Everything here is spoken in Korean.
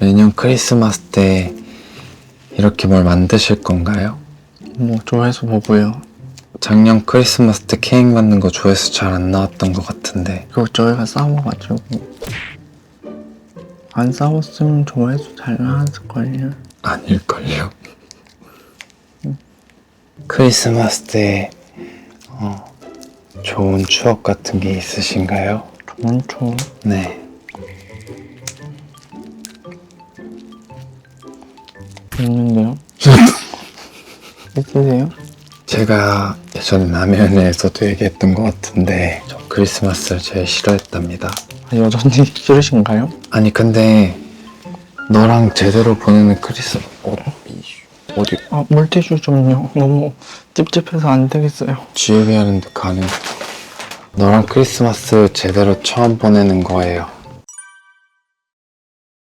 매년 크리스마스 때 이렇게 뭘 만드실 건가요? 뭐 조회수 보고요. 작년 크리스마스 때 케이크 만든 거 조회수 잘 안 나왔던 것 같은데 그거 저희가 싸워가지고 안 싸웠으면 조회수 잘 나왔을걸요. 아닐걸요? 크리스마스 때 어, 좋은 추억 같은 게 있으신가요? 좋은 초 네. 있는데요. 있으세요? 제가 예전에 라면에서도 얘기했던 것 같은데 저 크리스마스를 제일 싫어했답니다. 아, 여전히 싫으신가요? 아니 근데 너랑 제대로 보내는 크리스 어, 이- 어디 아 물티슈 좀요. 너무 찝찝해서 안 되겠어요. 지우개 하는데 가는 너랑 크리스마스 제대로 처음 보내는 거예요.